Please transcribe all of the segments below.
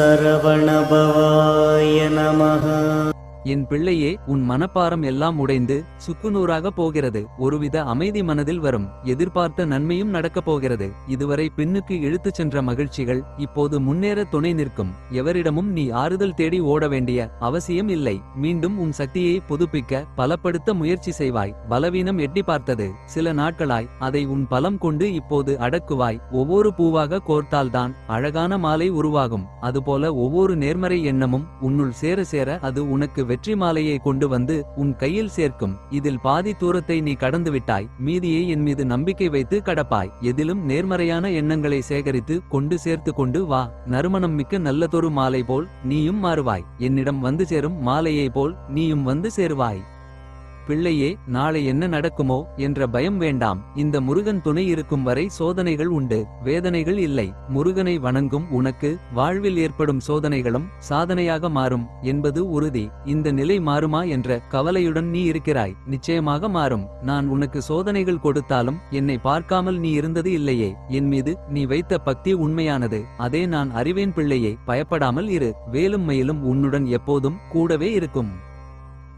சரவணபவாய நமः என் பிள்ளையே உன் மனப்பாரம் எல்லாம் உடைந்து சுக்குநூறாக போகிறது. ஒருவித அமைதி மனதில் வரும். எதிர்பார்த்த நன்மையும் நடக்கப் போகிறது. இதுவரை பின்னுக்கு இழுத்துச் சென்ற மகிழ்ச்சிகள் இப்போது முன்னேற துணை நிற்கும். எவரிடமும் நீ ஆறுதல் தேடி ஓட வேண்டிய அவசியம் இல்லை. மீண்டும் உன் சக்தியை புதுப்பிக்க பலப்படுத்த முயற்சி செய்வாய். பலவீனம் எட்டி பார்த்தது. சில நாட்களாய் அதை உன் பலம் கொண்டு இப்போது அடக்குவாய். ஒவ்வொரு பூவாக கோர்த்தால்தான் அழகான மாலை உருவாகும். அதுபோல ஒவ்வொரு நேர்மறை எண்ணமும் உன்னுள் சேர சேர அது உனக்கு வெற்றி மாலையை கொண்டு வந்து உன் கையில் சேர்க்கும். இதில் பாதி தூரத்தை நீ கடந்து விட்டாய் மீதியை என் மீது நம்பிக்கை வைத்து கடப்பாய். எதிலும் நேர்மறையான எண்ணங்களை சேகரித்து கொண்டு சேர்த்து கொண்டு வா. நறுமணம் மிக்க நல்லதொரு மாலை போல் நீயும் மாறுவாய். என்னிடம் வந்து சேரும் மாலையை போல் நீயும் வந்து சேருவாய். பிள்ளையே நாளை என்ன நடக்குமோ என்ற பயம் வேண்டாம். இந்த முருகன் துணை இருக்கும் வரை சோதனைகள் உண்டு. வேதனைகள் இல்லை. முருகனை வணங்கும் உனக்கு வாழ்வில் ஏற்படும் சோதனைகளும் சாதனையாக மாறும் என்பது உறுதி. இந்த நிலை மாறுமா என்ற கவலையுடன் நீ இருக்கிறாய். நிச்சயமாக மாறும். நான் உனக்கு சோதனைகள் கொடுத்தாலும் என்னை பார்க்காமல் நீ இருந்தது இல்லையே. என் மீது நீ வைத்த பக்தி உண்மையானது. அதே நான் அறிவேன் பிள்ளையே பயப்படாமல் இரு. வேலும் மயிலும் உன்னுடன் எப்போதும் கூடவே இருக்கும்.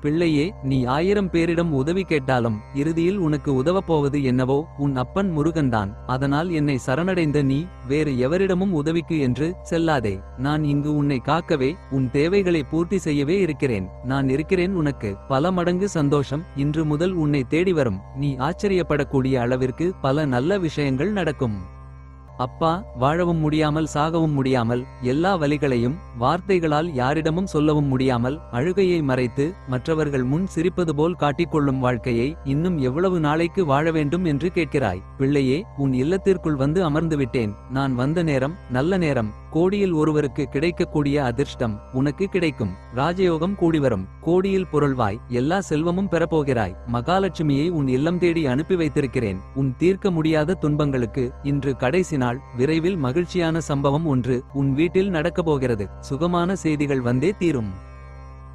பிள்ளையே நீ ஆயிரம் பேரிடம் உதவி கேட்டாலும் இறுதியில் உனக்கு உதவப் போவது என்னவோ உன் அப்பன் முருகன்தான். அதனால் என்னை சரணடைந்த நீ வேறு எவரிடமும் உதவிக்கு என்று செல்லாதே. நான் இங்கு உன்னை காக்கவே உன் தேவைகளை பூர்த்தி செய்யவே இருக்கிறேன். நான் இருக்கிறேன் உனக்கு பல மடங்கு சந்தோஷம். இன்று முதல் உன்னை தேடி வரும். நீ ஆச்சரியப்படக்கூடிய அளவிற்கு பல நல்ல விஷயங்கள் நடக்கும். அப்பா வாழவும் முடியாமல் சாகவும் முடியாமல் எல்லா வழிகளையும் வார்த்தைகளால் யாரிடமும் சொல்லவும் முடியாமல் அழுகையை மறைத்து மற்றவர்கள் முன் சிரிப்பது போல் காட்டிக்கொள்ளும் வாழ்க்கையை இன்னும் எவ்வளவு நாளைக்கு வாழ வேண்டும் என்று கேட்கிறாய். பிள்ளையே உன் இல்லத்திற்குள் வந்து அமர்ந்து விட்டேன். நான் வந்த நேரம் நல்ல நேரம். கோடியில் ஒருவருக்கு கிடைக்கக்கூடிய அதிர்ஷ்டம் உனக்கு கிடைக்கும். ராஜயோகம் கூடிவரும் கோடியில் புரள்வாய். எல்லா செல்வமும் பெறப்போகிறாய். மகாலட்சுமியை உன் இல்லம் தேடி அனுப்பி வைத்திருக்கிறேன். உன் தீர்க்க முடியாத துன்பங்களுக்கு இன்று கடைசி நாள். விரைவில் மகிழ்ச்சியான சம்பவம் ஒன்று உன் வீட்டில் நடக்கப் போகிறது. சுகமான செய்திகள் வந்தே தீரும்.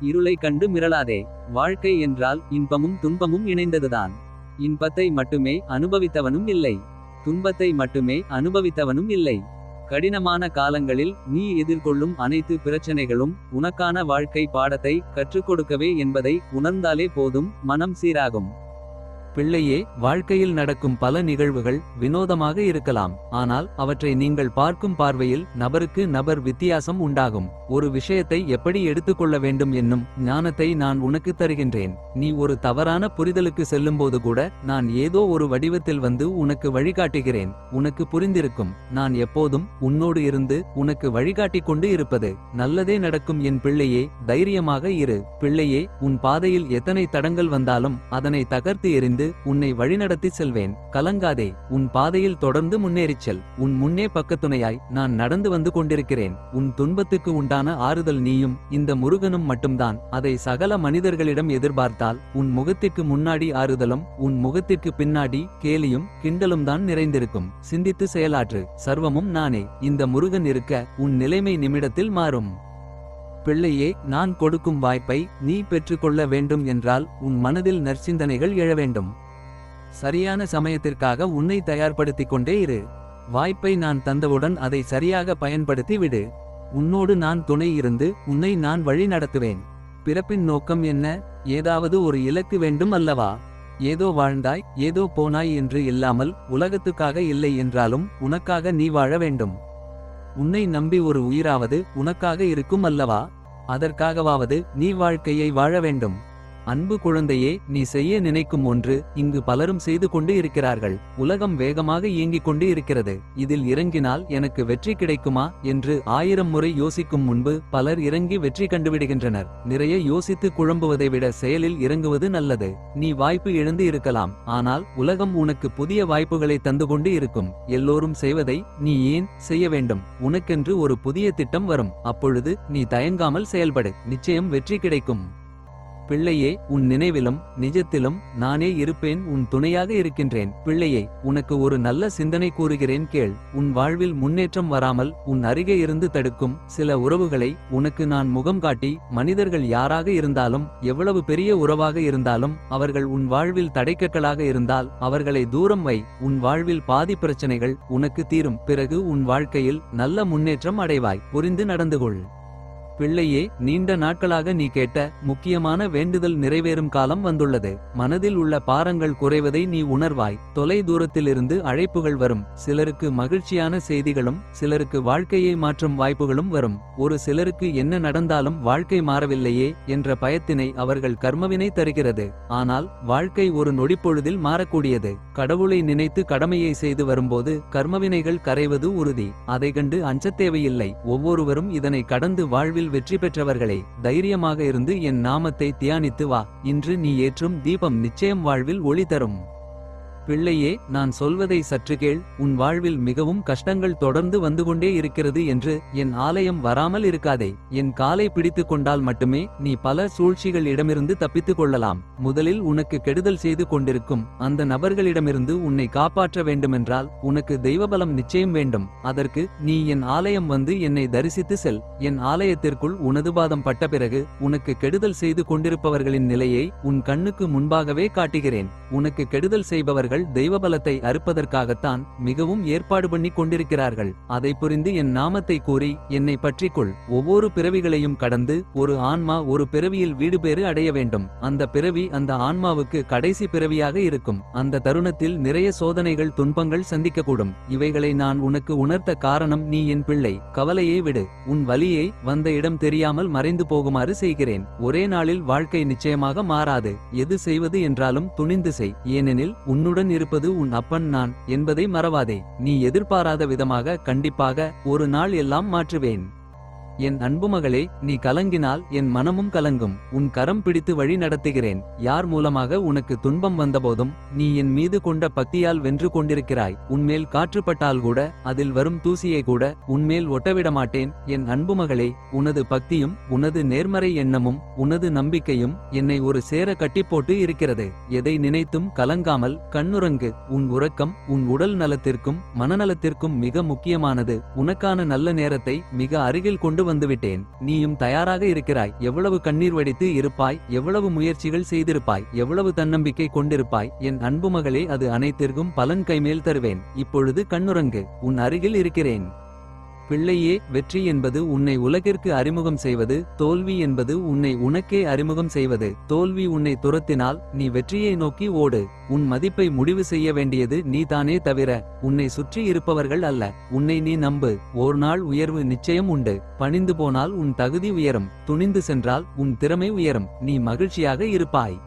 இருளை கண்டு மிரளாதே. வாழ்க்கை என்றால் இன்பமும் துன்பமும் இணைந்ததுதான். இன்பத்தை மட்டுமே அனுபவித்தவனும் இல்லை. துன்பத்தை மட்டுமே அனுபவித்தவனும் இல்லை. கடினமான காலங்களில் நீ எதிர்கொள்ளும் அனைத்து பிரச்சனைகளும் உனக்கான வாழ்க்கை பாடத்தை கற்றுக் கொடுக்கவே என்பதை உணர்ந்தாலே போதும் மனம் சீராகும். பிள்ளையே வாழ்க்கையில் நடக்கும் பல நிகழ்வுகள் வினோதமாக இருக்கலாம். ஆனால் அவற்றை நீங்கள் பார்க்கும் பார்வையில் நபருக்கு நபர் வித்தியாசம் உண்டாகும். ஒரு விஷயத்தை எப்படி எடுத்துக்கொள்ள வேண்டும் என்னும் ஞானத்தை நான் உனக்கு தருகின்றேன். நீ ஒரு தவறான புரிதலுக்கு செல்லும்போது கூட நான் ஏதோ ஒரு வடிவத்தில் வந்து உனக்கு வழிகாட்டுகிறேன். உனக்கு புரிந்திருக்கும். நான் எப்போதும் உன்னோடு இருந்து உனக்கு வழிகாட்டிக் கொண்டு இருப்பது. நல்லதே நடக்கும் என் பிள்ளையே தைரியமாக இரு. பிள்ளையே உன் பாதையில் எத்தனை தடங்கள் வந்தாலும் அதனை தகர்த்து எறிந்து உன்னை வழிநடத்தி செல்வேன். கலங்காதே உன் பாதையில் தொடர்ந்து முன்னேறிச் செல். உன் முன்னே பக்கத்துணையாய் நான் நடந்து வந்து கொண்டிருக்கிறேன். உன் துன்பத்துக்கு உண்டான ஆறுதல் நீயும் இந்த முருகனும் மட்டும்தான். அதை சகல மனிதர்களிடம் எதிர்பார்த்தால் உன் முகத்திற்கு முன்னாடி ஆறுதலும் உன் முகத்திற்கு பின்னாடி கேலியும் கிண்டலும் தான் நிறைந்திருக்கும். சிந்தித்து செயலாற்று. சர்வமும் நானே. இந்த முருகன் இருக்க உன் நிலைமை நிமிடத்தில் மாறும். பிள்ளையே நான் கொடுக்கும் வாய்ப்பை நீ பெற்றுக்கொள்ள வேண்டும் என்றால் உன் மனதில் நற்சிந்தனைகள் எழ வேண்டும். சரியான சமயத்திற்காக உன்னை தயார்படுத்திக் கொண்டே இரு. வாய்ப்பை நான் தந்தவுடன் அதை சரியாக பயன்படுத்தி விடு. உன்னோடு நான் துணை இருந்து உன்னை நான் வழி நடத்துவேன். பிறப்பின் நோக்கம் என்ன? ஏதாவது ஒரு இலக்கு வேண்டும் அல்லவா? ஏதோ வாழ்ந்தாய் ஏதோ போனாய் என்று இல்லாமல் உலகத்துக்காக இல்லை என்றாலும் உனக்காக நீ வாழ வேண்டும். உன்னை நம்பி ஒரு உயிராவது உனக்காக இருக்கும் அல்லவா? அதற்காகவாவது நீ வாழ்க்கையை வாழ வேண்டும். அன்பு குழந்தையே நீ செய்ய நினைக்கும் ஒன்று இங்கு பலரும் செய்து கொண்டு இருக்கிறார்கள். உலகம் வேகமாக இயங்கிக் கொண்டு இருக்கிறது. இதில் இறங்கினால் எனக்கு வெற்றி கிடைக்குமா? என்று ஆயிரம் முறை யோசிக்கும் முன்பு பலர் இறங்கி வெற்றி கண்டுவிடுகின்றனர். நிறைய யோசித்து குழம்புவதை விட செயலில் இறங்குவது நல்லது. நீ வாய்ப்பு இழந்து இருக்கலாம். ஆனால் உலகம் உனக்கு புதிய வாய்ப்புகளை தந்து கொண்டு இருக்கும். எல்லோரும் செய்வதை நீ ஏன் செய்ய வேண்டும்? உனக்கென்று ஒரு புதிய திட்டம் வரும். அப்பொழுது நீ தயங்காமல் செயல்படு. நிச்சயம் வெற்றி கிடைக்கும். பிள்ளையே உன் நினைவிலும் நிஜத்திலும் நானே இருப்பேன் உன் துணையாக இருக்கின்றேன். பிள்ளையே உனக்கு ஒரு நல்ல சிந்தனை கூறுகிறேன் கேள். உன் வாழ்வில் முன்னேற்றம் வராமல் உன் அருகே இருந்து தடுக்கும் சில உறவுகளை உனக்கு நான் முகம் காட்டி மனிதர்கள் யாராக இருந்தாலும் எவ்வளவு பெரிய உறவாக இருந்தாலும் அவர்கள் உன் வாழ்வில் தடைக்கற்களாக இருந்தால் அவர்களை தூரம் வை. உன் வாழ்வில் பாதி பிரச்சனைகள் உனக்கு தீரும். பிறகு உன் வாழ்க்கையில் நல்ல முன்னேற்றம் அடைவாய். புரிந்து நடந்து கொள் பிள்ளையே நீண்ட நாட்களாக நீ கேட்ட முக்கியமான வேண்டுதல் நிறைவேறும் காலம் வந்துள்ளது. மனதில் உள்ள பாரங்கள் குறைவதை நீ உணர்வாய். தொலை தூரத்திலிருந்து அழைப்புகள் வரும். சிலருக்கு மகிழ்ச்சியான செய்திகளும் சிலருக்கு வாழ்க்கையை மாற்றும் வாய்ப்புகளும் வரும். ஒரு சிலருக்கு என்ன நடந்தாலும் வாழ்க்கை மாறவில்லையே என்ற பயத்தினை அவர்கள் கர்மவினை தருகிறது. ஆனால் வாழ்க்கை ஒரு நொடிப்பொழுதில் மாறக்கூடியது. கடவுளை நினைத்து கடமையை செய்து வரும்போது கர்மவினைகள் கரைவது உறுதி. அதை கண்டு அஞ்சத் தேவையில்லை. ஒவ்வொருவரும் இதனை கடந்து வாழ்வில் வெற்றி பெற்றவர்களே தைரியமாக இருந்து என் நாமத்தை தியானித்து வா இன்று நீ ஏற்றும் தீபம் நிச்சயம் வாழ்வில் ஒளி தரும். பிள்ளையே நான் சொல்வதை சற்று கேள். உன் வாழ்வில் மிகவும் கஷ்டங்கள் தொடர்ந்து வந்து கொண்டே இருக்கிறது என்று என் ஆலயம் வராமல் இருக்காதே. என் காலை பிடித்துக் கொண்டால் மட்டுமே நீ பல சூழ்ச்சிகள் இடமிருந்து தப்பித்துக் கொள்ளலாம். முதலில் உனக்கு கெடுதல் செய்து கொண்டிருக்கும் அந்த நபர்களிடமிருந்து உன்னை காப்பாற்ற வேண்டுமென்றால் உனக்கு தெய்வபலம் நிச்சயம் வேண்டும். அதற்கு நீ என் ஆலயம் வந்து என்னை தரிசித்து செல். என் ஆலயத்திற்குள் உனது பாதம் பட்ட பிறகு உனக்கு கெடுதல் செய்து கொண்டிருப்பவர்களின் நிலையை உன் கண்ணுக்கு முன்பாகவே காட்டுகிறேன். உனக்கு கெடுதல் செய்பவர்கள் தெய்வபலத்தை அறுப்பதற்காகத்தான் மிகவும் ஏற்பாடு பண்ணி கொண்டிருக்கிறார்கள். அதை புரிந்து என் நாமத்தை கூறி என்னை பற்றிக்கொள். ஒவ்வொரு பிறவிகளையும் கடந்து ஒரு ஆன்மா ஒரு பிறவியில் வீடு பேறு அடைய வேண்டும். அந்த பிறவி அந்த ஆன்மாவுக்கு கடைசி பிறவியாக இருக்கும். அந்த தருணத்தில் நிறைய சோதனைகள் துன்பங்கள் சந்திக்கக்கூடும். இவைகளை நான் உனக்கு உணர்த்த காரணம் நீ என் பிள்ளை. கவலையை விடு. உன் வலியை வந்த இடம் தெரியாமல் மறைந்து போகுமாறு செய்கிறேன். ஒரே நாளில் வாழ்க்கை நிச்சயமாக மாறாது. எது செய்வது என்றாலும் துணிந்து செய். ஏனெனில் உன்னுடன் இருப்பது உன் அப்பன் நான் என்பதை மறவாதே. நீ எதிர்பாராத விதமாக கண்டிப்பாக ஒரு நாள் எல்லாம் மாற்றுவேன். என் அன்பு மகளே நீ கலங்கினால் என் மனமும் கலங்கும். உன் கரம் பிடித்து வழி நடத்துகிறேன். யார் மூலமாக உனக்கு துன்பம் வந்தபோதும் நீ என் மீது கொண்ட பக்தியால் வென்று கொண்டிருக்கிறாய். உன்மேல் காற்றுப்பட்டால் கூட அதில் வரும் தூசியை கூட உன்மேல் ஒட்டவிட மாட்டேன். என் அன்பு மகளே உனது பக்தியும் உனது நேர்மறை எண்ணமும் உனது நம்பிக்கையும் என்னை ஒரு சேர கட்டிப்போட்டு இருக்கிறது. எதை நினைத்தும் கலங்காமல் கண்ணுறங்கு. உன் உறக்கம் உன் உடல் நலத்திற்கும் மனநலத்திற்கும் மிக முக்கியமானது. உனக்கான நல்ல நேரத்தை மிக அருகில் கொண்டு வந்துவிட்டேன். நீயும் தயாராக இருக்கிறாய். எவ்வளவு கண்ணீர் வடித்து இருப்பாய். எவ்வளவு முயற்சிகள் செய்திருப்பாய். எவ்வளவு தன்னம்பிக்கை கொண்டிருப்பாய். என் அன்பு மகளே அது அனைத்திற்கும் பலன் கைமேல் தருவேன். இப்பொழுது கண்ணுறங்கு. உன் அருகில் இருக்கிறேன். பிள்ளையே வெற்றி என்பது உன்னை உலகிற்கு அறிமுகம் செய்வது தோல்வி என்பது உன்னை உனக்கே அறிமுகம் செய்வது. தோல்வி உன்னை துரத்தினால் நீ வெற்றியை நோக்கி ஓடு. உன் மதிப்பை முடிவு செய்ய வேண்டியது நீ தானே தவிர உன்னை சுற்றி இருப்பவர்கள் அல்ல. உன்னை நீ நம்பு. ஓர் நாள் உயர்வு நிச்சயம் உண்டு. பணிந்து போனால் உன் தகுதி உயரும். துணிந்து சென்றால் உன் திறமை உயரும். நீ மகிழ்ச்சியாக இருப்பாய்.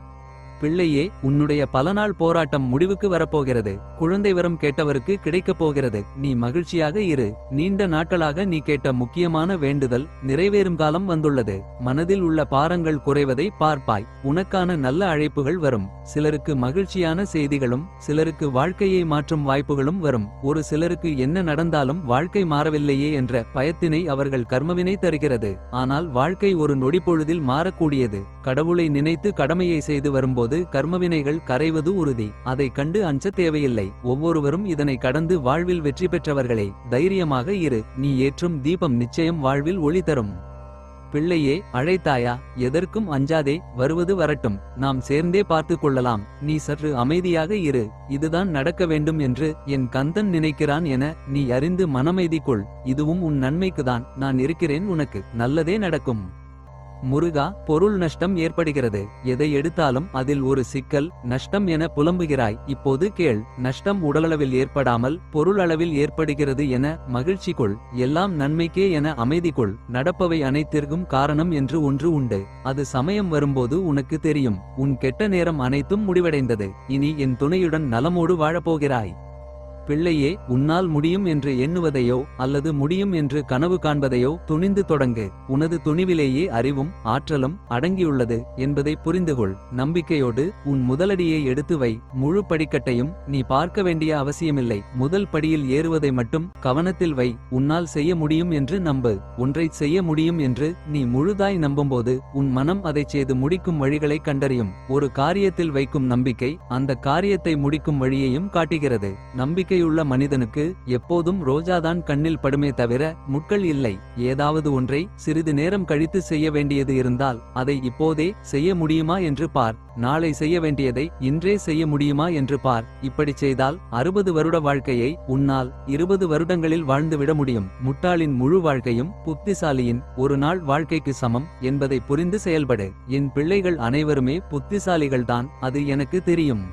பிள்ளையே உன்னுடைய பல நாள் போராட்டம் முடிவுக்கு வரப்போகிறது. குழந்தை வரம் கேட்டவருக்கு கிடைக்கப் போகிறது. நீ மகிழ்ச்சியாக இரு. நீண்ட நாட்களாக நீ கேட்ட முக்கியமான வேண்டுதல் நிறைவேறும் காலம் வந்துள்ளது. மனதில் உள்ள பாரங்கள் குறைவதை பார்ப்பாய். உனக்கான நல்ல அழைப்புகள் வரும். சிலருக்கு மகிழ்ச்சியான செய்திகளும் சிலருக்கு வாழ்க்கையை மாற்றும் வாய்ப்புகளும் வரும். ஒரு சிலருக்கு என்ன நடந்தாலும் வாழ்க்கை மாறவில்லையே என்ற பயத்தினை அவர்கள் கர்மவினை தருகிறது. ஆனால் வாழ்க்கை ஒரு நொடிப்பொழுதில் மாறக்கூடியது. கடவுளை நினைத்து கடமையை செய்து வரும்போது கர்மவினைகள் கரைவது உறுதி. அதை கண்டு அஞ்ச தேவையில்லை. ஒவ்வொருவரும் இதனை கடந்து வாழ்வில் வெற்றி பெற்றவர்களே தைரியமாக இரு. நீ ஏற்றும் தீபம் நிச்சயம் வாழ்வில் ஒளி தரும். பிள்ளையே அழைத்தாயா? எதற்கும் அஞ்சாதே வருவது வரட்டும். நாம் சேர்ந்தே பார்த்து கொள்ளலாம். நீ சற்று அமைதியாக இரு. இதுதான் நடக்க வேண்டும் என்று என் கந்தன் நினைக்கிறான் என நீ அறிந்து மனமைதி கொள். இதுவும் உன் நன்மைக்குதான். நான் இருக்கிறேன் உனக்கு. நல்லதே நடக்கும். முருகா பொருள் நஷ்டம் ஏற்படுகிறது. எதை எடுத்தாலும் அதில் ஒரு சிக்கல் நஷ்டம் என புலம்புகிறாய். இப்போது கேள் நஷ்டம் உடலளவில் ஏற்படாமல் பொருள் அளவில் ஏற்படுகிறது என மகிழ்ச்சி கொள். எல்லாம் நன்மைக்கே என அமைதி கொள். நடப்பவை அனைத்திற்கும் காரணம் என்று ஒன்று உண்டு. அது சமயம் வரும்போது உனக்கு தெரியும். உன் கெட்ட நேரம் அனைத்தும் முடிவடைந்தது. இனி என் துணையுடன் நலமோடு வாழப்போகிறாய். பிள்ளையே உன்னால் முடியும் என்று எண்ணுவதையோ அல்லது முடியும் என்று கனவு காண்பதையோ துணிந்து தொடங்கு. உனது துணிவிலேயே அறிவும் ஆற்றலும் அடங்கியுள்ளது என்பதை புரிந்துகொள். நம்பிக்கையோடு உன் முதலடியை எடுத்து வை. முழு படிக்கட்டையும் நீ பார்க்க வேண்டிய அவசியமில்லை. முதல் படியில் ஏறுவதை மட்டும் கவனத்தில் வை. உன்னால் செய்ய முடியும் என்று நம்பு. ஒன்றை செய்ய முடியும் என்று நீ முழுதாய் நம்பும்போது உன் மனம் அதைச் செய்து முடிக்கும் வழிகளை கண்டறியும். ஒரு காரியத்தில் வைக்கும் நம்பிக்கை அந்த காரியத்தை முடிக்கும் வழியையும் காட்டுகிறது. நம்பிக்கை நம்பிக்கையுள்ள மனிதனுக்கு எப்போதும் ரோஜாதான் கண்ணில் படுமே தவிர முட்கள் இல்லை. ஏதாவது ஒன்றை சிறிது நேரம் கழித்து செய்ய வேண்டியது இருந்தால் அதை இப்போதே செய்ய முடியுமா என்று பார். நாளை செய்ய வேண்டியதை இன்றே செய்ய முடியுமா என்று பார். இப்படி செய்தால் அறுபது வருட வாழ்க்கையை உன்னால் இருபது வருடங்களில் வாழ்ந்துவிட முடியும். முட்டாளின் முழு வாழ்க்கையும் புத்திசாலியின் ஒரு நாள் வாழ்க்கைக்கு சமம் என்பதை புரிந்து செயல்படு. என் பிள்ளைகள் அனைவருமே புத்திசாலிகள்தான் அது எனக்கு தெரியும்.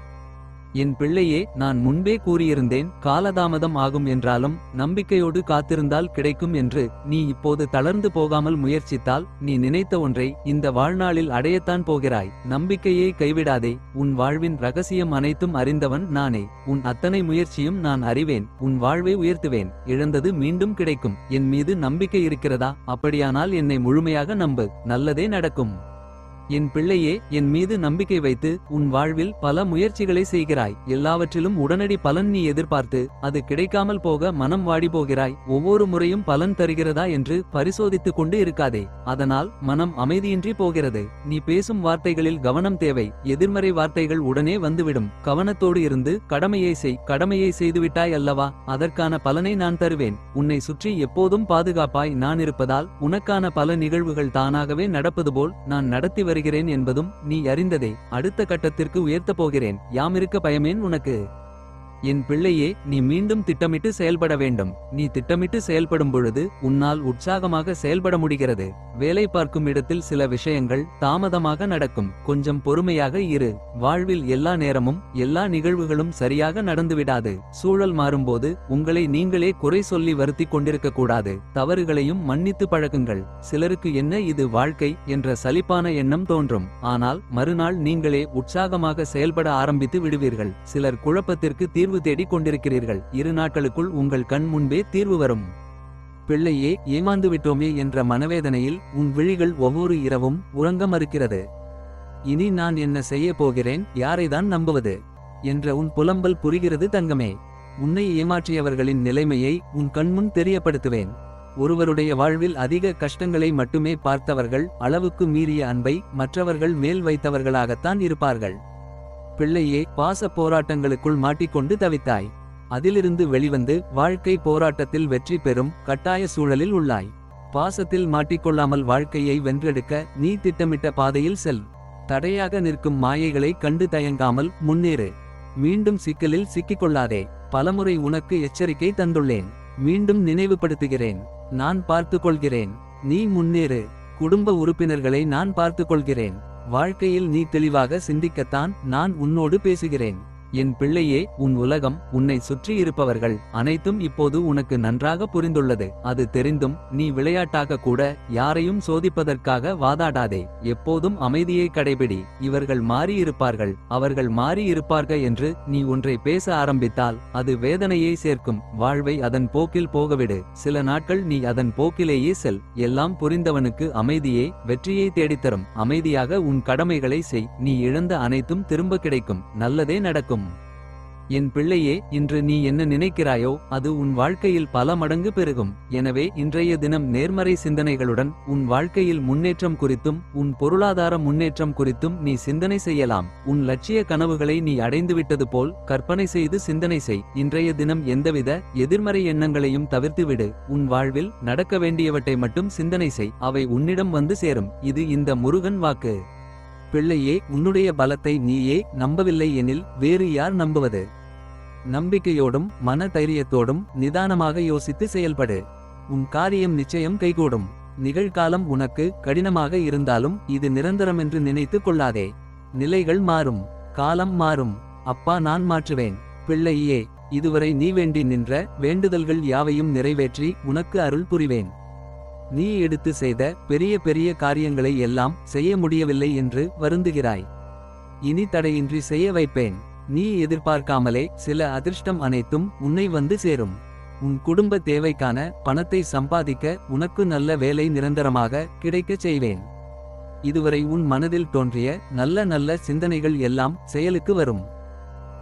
என் பிள்ளையே நான் முன்பே கூறியிருந்தேன் காலதாமதம் ஆகும் என்றாலும் நம்பிக்கையோடு காத்திருந்தால் கிடைக்கும் என்று நீ இப்போது தளர்ந்து போகாமல் முயற்சித்தால் நீ நினைத்த ஒன்றை இந்த வாழ்நாளில் அடையத்தான் போகிறாய். நம்பிக்கையை கைவிடாதே உன் வாழ்வின் ரகசியம் அனைத்தும் அறிந்தவன் நானே. உன் அத்தனை முயற்சியும் நான் அறிவேன் உன் வாழ்வை உயர்த்துவேன் இழந்தது மீண்டும் கிடைக்கும். என் மீது நம்பிக்கை இருக்கிறதா? அப்படியானால் என்னை முழுமையாக நம்பு நல்லதே நடக்கும். என் பிள்ளையே என் மீது நம்பிக்கை வைத்து உன் வாழ்வில் பல முயற்சிகளை செய்கிறாய். எல்லாவற்றிலும் உடனடி பலன் நீ எதிர்பார்த்து அது கிடைக்காமல் போக மனம் வாடி போகிறாய். ஒவ்வொரு முறையும் பலன் தருகிறதா என்று பரிசோதித்துக் கொண்டு இருக்காதே. அதனால் மனம் அமைதியின்றி போகிறது. நீ பேசும் வார்த்தைகளில் கவனம் தேவை. எதிர்மறை வார்த்தைகள் உடனே வந்துவிடும். கவனத்தோடு இருந்து கடமையை செய் கடமையை செய்துவிட்டாய் அல்லவா? அதற்கான பலனை நான் தருவேன். உன்னை சுற்றி எப்போதும் பாதுகாப்பாய் நான் இருப்பதால் உனக்கான பல நிகழ்வுகள் தானாகவே நடப்பது போல் நான் நடத்தி வருகிறேன். என்பதும் நீ அறிந்ததே. அடுத்த கட்டத்திற்கு உயர்த்தப் போகிறேன். யாமிருக்க பயமேன் உனக்கு. என் பிள்ளையே நீ மீண்டும் திட்டமிட்டு செயல்பட வேண்டும். நீ திட்டமிட்டு செயல்படும் பொழுது உன்னால் உற்சாகமாக செயல்பட முடிகிறது. வேலை பார்க்கும் இடத்தில் சில விஷயங்கள் தாமதமாக நடக்கும். கொஞ்சம் பொறுமையாக இரு. வாழ்வில் எல்லா நேரமும் எல்லா நிகழ்வுகளும் சரியாக நடந்துவிடாது. சூழல் மாறும்போது உங்களை நீங்களே குறை சொல்லி வருத்தி கொண்டிருக்க கூடாது தவறுகளையும் மன்னித்து பழகுங்கள். சிலருக்கு என்ன இது வாழ்க்கை என்ற சலிப்பான எண்ணம் தோன்றும். ஆனால் மறுநாள் நீங்களே உற்சாகமாக செயல்பட ஆரம்பித்து விடுவீர்கள். சிலர் குழப்பத்திற்கு தீர்வு தேடிக் கொண்டிருக்கிறீர்கள் இரு நாட்களுக்குள் உங்கள் கண் முன்பே தீர்வு வரும். பிள்ளையே ஏமாந்து விட்டோமே என்ற மனவேதனையில் உன் விழிகள் ஒவ்வொரு இரவும் உறங்க மறுக்கிறது. இனி நான் என்ன செய்ய போகிறேன்? யாரைதான் நம்புவது? என்ற உன் புலம்பல் புரிகிறது தங்கமே. உன்னை ஏமாற்றியவர்களின் நிலைமையை உன் கண்முன் தெரியப்படுத்துவேன். ஒருவருடைய வாழ்வில் அதிக கஷ்டங்களை மட்டுமே பார்த்தவர்கள் அளவுக்கு மீறிய அன்பை மற்றவர்கள் மேல் வைத்தவர்களாகத்தான் இருப்பார்கள். பிள்ளையே பாச போராட்டங்களுக்குள் மாட்டிக்கொண்டு தவித்தாய். அதிலிருந்து வெளிவந்து வாழ்க்கை போராட்டத்தில் வெற்றி பெறும் கட்டாய சூழலில் உள்ளாய். பாசத்தில் மாட்டிக்கொள்ளாமல் வாழ்க்கையை வென்றெடுக்க நீ திட்டமிட்ட பாதையில் செல். தடையாக நிற்கும் மாயைகளை கண்டு தயங்காமல் முன்னேறு. மீண்டும் சிக்கலில் சிக்கிக்கொள்ளாதே. பலமுறை உனக்கு எச்சரிக்கை தந்துள்ளேன். மீண்டும் நினைவுபடுத்துகிறேன். நான் பார்த்து கொள்கிறேன் நீ முன்னேறு. குடும்ப உறுப்பினர்களை நான் பார்த்துக் கொள்கிறேன் வாழ்க்கையில் நீ தெளிவாக சிந்திக்கத்தான் நான் உன்னோடு பேசுகிறேன். என் பிள்ளையே உன் உலகம் உன்னை சுற்றியிருப்பவர்கள் அனைத்தும் இப்போது உனக்கு நன்றாக புரிந்துள்ளது. அது தெரிந்தும் நீ விளையாட்டாக கூட யாரையும் சோதிப்பதற்காக வாதாடாதே. எப்போதும் அமைதியை கடைபிடி. இவர்கள் மாறியிருப்பார்கள் அவர்கள் மாறியிருப்பார்கள் என்று நீ ஒன்றை பேச ஆரம்பித்தால் அது வேதனையை சேர்க்கும். வாழ்வை அதன் போக்கில் போகவிடு. சில நாட்கள் நீ அதன் போக்கிலேயே செல். எல்லாம் புரிந்தவனுக்கு அமைதியே வெற்றியை தேடித்தரும். அமைதியாக உன் கடமைகளை செய். நீ இழந்த அனைத்தும் திரும்ப கிடைக்கும். நல்லதே நடக்கும். என் பிள்ளையே இன்று நீ என்ன நினைக்கிறாயோ அது உன் வாழ்க்கையில் பல மடங்கு பெருகும். எனவே இன்றைய தினம் நேர்மறை சிந்தனைகளுடன் உன் வாழ்க்கையில் முன்னேற்றம் குறித்தும் உன் பொருளாதார முன்னேற்றம் குறித்தும் நீ சிந்தனை செய்யலாம். உன் லட்சிய கனவுகளை நீ அடைந்துவிட்டது போல் கற்பனை செய்து சிந்தனை செய். இன்றைய தினம் எந்தவித எதிர்மறை எண்ணங்களையும் தவிர்த்துவிடு. உன் வாழ்வில் நடக்க வேண்டியவற்றை மட்டும் சிந்தனை செய். அவை உன்னிடம் வந்து சேரும். இது இந்த முருகன் வாக்கு. பிள்ளையே உன்னுடைய பலத்தை நீயே நம்பவில்லை எனில் வேறு யார் நம்புவது? நம்பிக்கையோடும் மன தைரியத்தோடும் நிதானமாக யோசித்து செயல்படு. உன் காரியம் நிச்சயம் கைகூடும். நிகழ்காலம் உனக்கு கடினமாக இருந்தாலும் இது நிரந்தரமென்று நினைத்து கொள்ளாதே. நிலைகள் மாறும். காலம் மாறும். அப்பா நான் மாற்றுவேன். பிள்ளையே இதுவரை நீ வேண்டி நின்ற வேண்டுதல்கள் யாவையும் நிறைவேற்றி உனக்கு அருள் புரிவேன். நீ எடுத்து செய்த பெரிய பெரிய காரியங்களை எல்லாம் செய்ய முடியவில்லை என்று வருந்துகிறாய். இனி தடையின்றி செய்ய வைப்பேன். நீ எதிர்பார்க்காமலே சில அதிர்ஷ்டம் அனைத்தும் உன்னை வந்து சேரும். உன் குடும்ப தேவைக்கான பணத்தை சம்பாதிக்க உனக்கு நல்ல வேலை நிரந்தரமாக கிடைக்கச் செய்வேன். இதுவரை உன் மனதில் தோன்றிய நல்ல நல்ல சிந்தனைகள் எல்லாம் செயலுக்கு வரும்.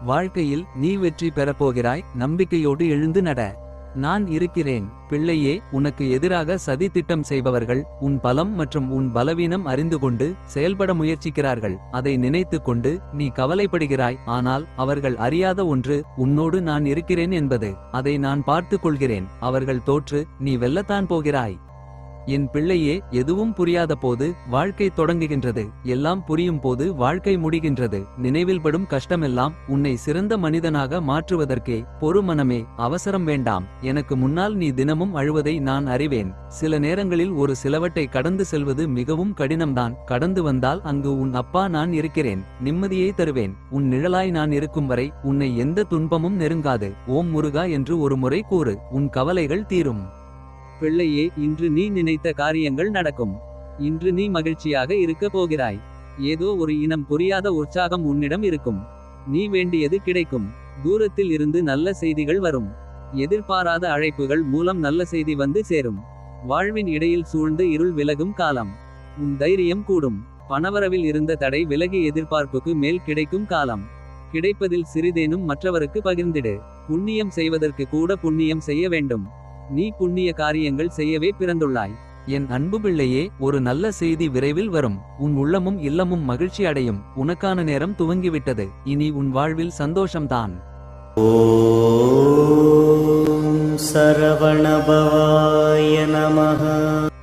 வாழ்க்கையில் நீ வெற்றி பெறப்போகிறாய் நம்பிக்கையோடு எழுந்து நட. நான் இருக்கிறேன். பிள்ளையே உனக்கு எதிராக சதி திட்டம் செய்பவர்கள் உன் பலம் மற்றும் உன் பலவீனம் அறிந்து கொண்டு செயல்பட முயற்சிக்கிறார்கள். அதை நினைத்து கொண்டு நீ கவலைப்படுகிறாய். ஆனால் அவர்கள் அறியாத ஒன்று உன்னோடு நான் இருக்கிறேன் என்பது. அதை நான் பார்த்துக் கொள்கிறேன். அவர்கள் தோற்று நீ வெல்லத்தான் போகிறாய். என் பிள்ளையே எதுவும் புரியாத போது வாழ்க்கை தொடங்குகின்றது. எல்லாம் புரியும் போது வாழ்க்கை முடிகின்றது. நினைவில் படும் கஷ்டமெல்லாம் உன்னை சிறந்த மனிதனாக மாற்றுவதற்கே பொறுமனமே அவசரம் வேண்டாம். எனக்கு முன்னால் நீ தினமும் அழுவதை நான் அறிவேன். சில நேரங்களில் ஒரு சிலவற்றை கடந்து செல்வது மிகவும் கடினம்தான். கடந்து வந்தால் அங்கு உன் அப்பா நான் இருக்கிறேன். நிம்மதியை தருவேன். உன் நிழலாய் நான் இருக்கும் வரை உன்னை எந்த துன்பமும் நெருங்காது. ஓம் முருகா என்று ஒரு முறை கூறு. உன் கவலைகள் தீரும். பிள்ளையே இன்று நீ நினைத்த காரியங்கள் நடக்கும். இன்று நீ மகிழ்ச்சியாக இருக்க போகிறாய். ஏதோ ஒரு இனம் புரியாத உற்சாகம் உன்னிடம் இருக்கும். நீ வேண்டியது கிடைக்கும். தூரத்தில் இருந்து நல்ல செய்திகள் வரும். எதிர்பாராத அழைப்புகள் மூலம் நல்ல செய்தி வந்து சேரும். வாழ்வின் இடையில் சூழ்ந்து இருள் விலகும் காலம். உன் தைரியம் கூடும். பணவரவில் இருந்த தடை விலகி எதிர்பார்ப்புக்கு மேல் கிடைக்கும் காலம். கிடைப்பதில் சிறிதேனும் மற்றவருக்கு பகிர்ந்திடு. புண்ணியம் செய்வதற்கு கூட புண்ணியம் செய்ய வேண்டும். நீ புண்ணிய காரியங்கள் செய்யவே பிறந்துள்ளாய். என் அன்பு பிள்ளையே ஒரு நல்ல செய்தி விரைவில் வரும். உன் உள்ளமும் இல்லமும் மகிழ்ச்சி அடையும். உனக்கான நேரம் துவங்கிவிட்டது. இனி உன் வாழ்வில் சந்தோஷம்தான். சரவணபவாய நமஹ.